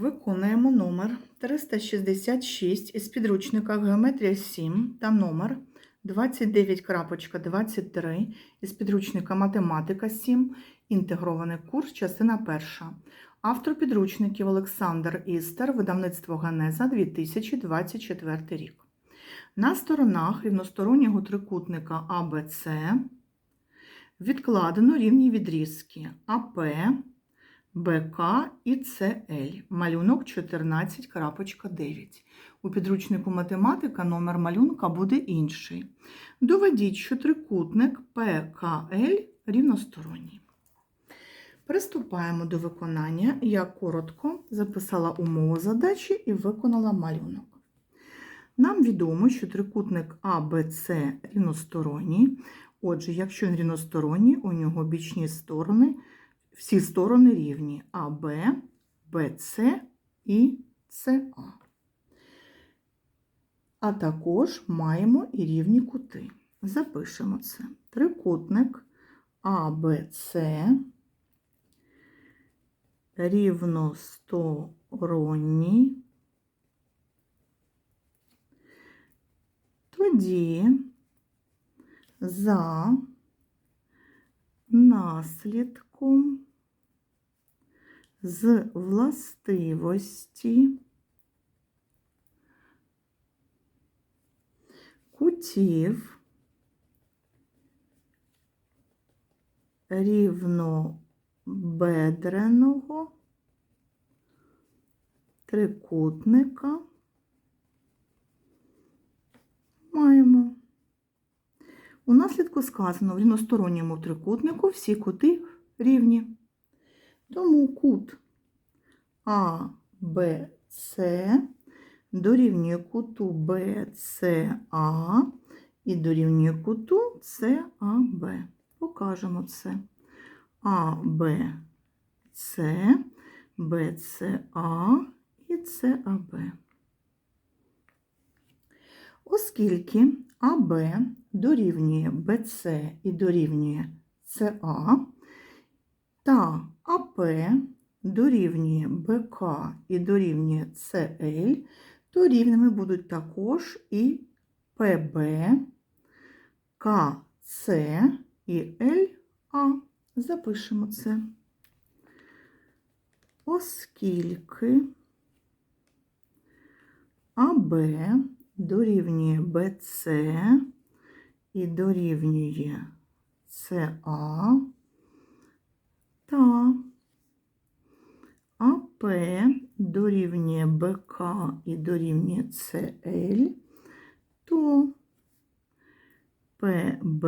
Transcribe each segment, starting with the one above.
Виконуємо номер 366 із підручника Геометрія 7 та номер 29.23 із підручника Математика 7, інтегрований курс, частина перша. Автор підручників Олександр Істер, видавництво Генеза 2024 рік. На сторонах рівностороннього трикутника АБЦ відкладено рівні відрізки АП, БК і ЦЛ. Малюнок 14.9. У підручнику математика номер малюнка буде інший. Доведіть, що трикутник ПКЛ рівносторонній. Приступаємо до виконання. Я коротко записала умову задачі і виконала малюнок. Нам відомо, що трикутник АБЦ рівносторонній. Отже, якщо він рівносторонній, у нього бічні сторони, всі сторони рівні АБ, БЦ і СА. А також маємо і рівні кути. Запишемо це. Трикутник АБЦ рівносторонній. Тоді за наслідком з властивості кутів рівнобедреного трикутника маємо. У наслідку сказано в рівносторонньому трикутнику всі кути рівні. Тому кут АБЦ дорівнює куту БЦА і дорівнює куту САБ. Покажемо це. АБЦ, БЦА і САБ. Оскільки АБ дорівнює БЦ і дорівнює СА, та АП дорівнює БК і дорівнює СЛ, то рівними будуть також і ПБ, КЦ і ЛА. Запишемо це. Оскільки АБ дорівнює БЦ і дорівнює СА та АП дорівнює БК і дорівнює СЛ, то ПБ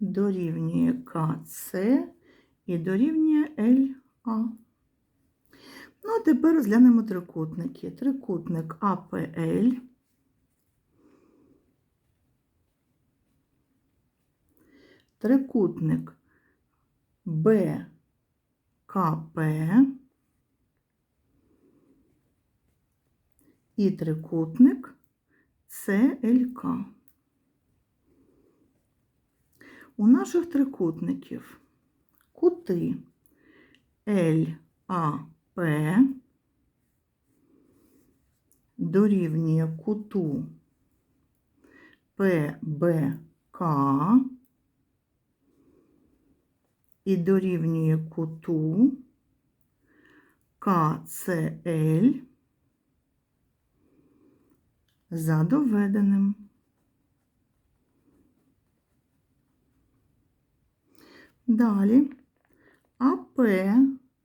дорівнює КЦ і дорівнює ЛА. Ну, а тепер розглянемо трикутники. Трикутник АПЛ трикутник БКП і трикутник ЦЛК. У наших трикутників кути ЛАП дорівнює куту ПБК і дорівнює куту КЦЛ за доведеним. Далі АП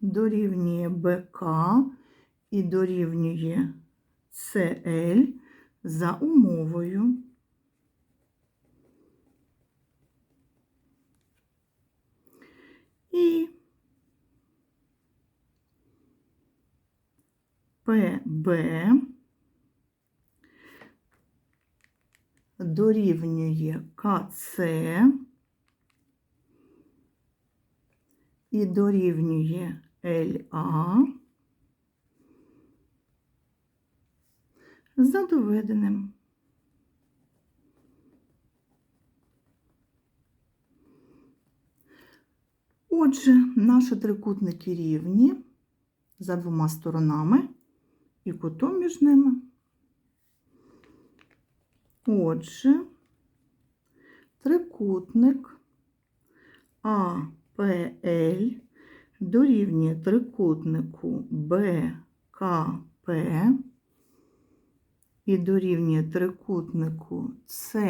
дорівнює БК і дорівнює СЛ за умовою. І ПБ дорівнює КЦ і дорівнює ЛА за доведеним. Отже, наші трикутники рівні за двома сторонами і кутом між ними. Отже, трикутник АПЛ дорівнює трикутнику БКП і дорівнює трикутнику СЛК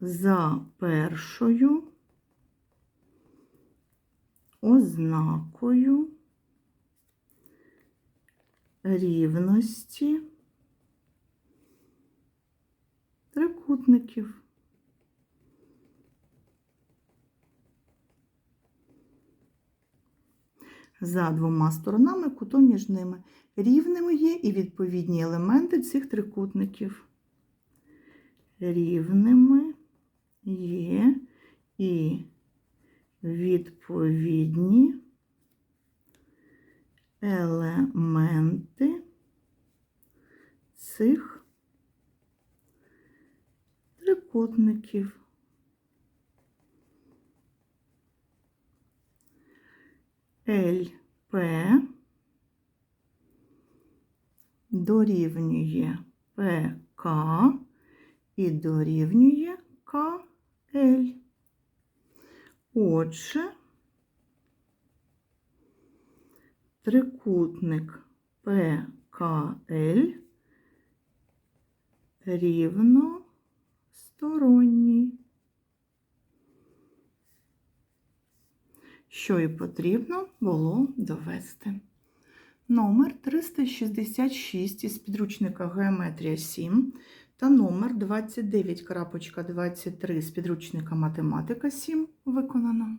за першою ознакою рівності трикутників. За двома сторонами кутом між ними рівними є і відповідні елементи цих трикутників. Рівними є і відповідні елементи цих трикутників. ЛП дорівнює ПК і дорівнює КЛ. Отже, трикутник ПКЛ рівносторонній. Що і потрібно було довести. Номер 366 із підручника Геометрія 7 та номер 29.23 з підручника Математика 7 виконано.